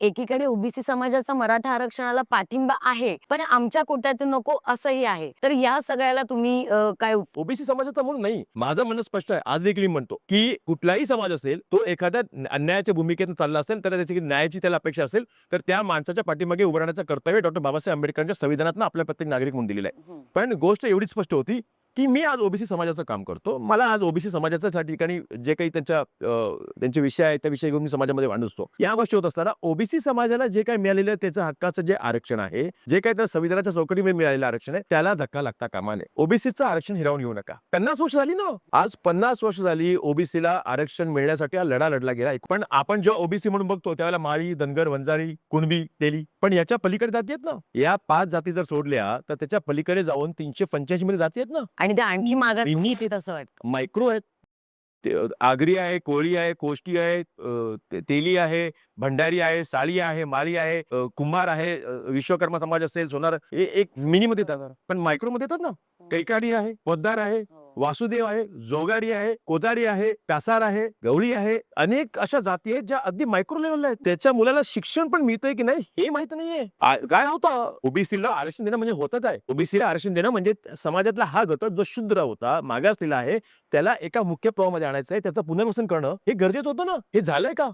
एकीकडे ओबीसी समाजाचा मराठा आरक्षणाला पाठिंबा आहे पण आमच्या कोट्यातून नको असंही आहे. तर या सगळ्याला तुम्ही काय ओबीसी समाजाचा म्हणून नाही माझं म्हणणं स्पष्ट आहे. आज देखील मी म्हणतो की कुठलाही समाज असेल तो एखाद्या अन्यायाच्या भूमिकेतून चालला असेल तर त्याची न्यायाची त्याला अपेक्षा असेल तर त्या माणसाच्या पाठीमागे उभं राहण्याचं कर्तव्य डॉक्टर बाबासाहेब आंबेडकरांच्या संविधानातनं आपल्या प्रत्येक नागरिक म्हणून दिलेलं आहे. पण गोष्ट एवढीच स्पष्ट होती की मी आज ओबीसी समाजाचं काम करतो. मला आज ओबीसी समाजाचं त्या ठिकाणी जे काही त्यांच्या त्यांचे विषय आहेत त्या विषय घेऊन मी समाजामध्ये मांडतो या गोष्टी होत असताना ओबीसी समाजाला जे काही मिळालेलं त्याचं हक्काचं जे आरक्षण आहे जे काही त्या संविधानाच्या चौकटीमध्ये मिळालेलं आरक्षण आहे त्याला धक्का लागता कामा नये. ओबीसीचं आरक्षण हिरावून घेऊ नका. पन्नास वर्ष झाली ना हो. आज पन्नास वर्ष झाली ओबीसीला आरक्षण मिळण्यासाठी हा लढा लढला गेला. पण आपण जेव्हा ओबीसी म्हणून बघतो त्यावेळेला माळी धनगर वंजारी कुणबी तेली पण याच्या पलीकडे जाती आहेत ना. या पाच जाती जर सोडल्या तर त्याच्या पलीकडे जाऊन तीनशे पंच्याऐंशी मध्ये जाती आहेत ना. आणि ते आणखी मागास मी- असं वाटतं. मायक्रो आहेत. ते, आगरी आहे कोळी आहे कोष्टी आहे ते- तेली आहे भंडारी आहे साळी आहे माळी आहे कुंभार आहे विश्वकर्मा समाज असेल सोनार हे एक मिनी मध्ये येतात पण मायक्रो मध्ये येतात ना? कैकाडी आहे पोद्दार आहे वासुदेव आहे जोगारी आहे कोदारी आहे प्यासार आहे गवळी आहे अनेक अशा जाती आहेत ज्या अगदी मायक्रो लेवलला आहेत. त्याच्या मुलाला शिक्षण पण मिळतंय की नाही हे माहीत नाहीये. काय होतं? ओबीसीला आरक्षण देणं म्हणजे होतं काय ओबीसीला आरक्षण देणं म्हणजे समाजातला हा घटक जो शूद्र होता मागासलेला आहे त्याला एका मुख्य प्रवाहामध्ये आणायचं आहे त्याचं पुनर्वसन करणं हे गरजेचं होतं ना? हे झालंय का?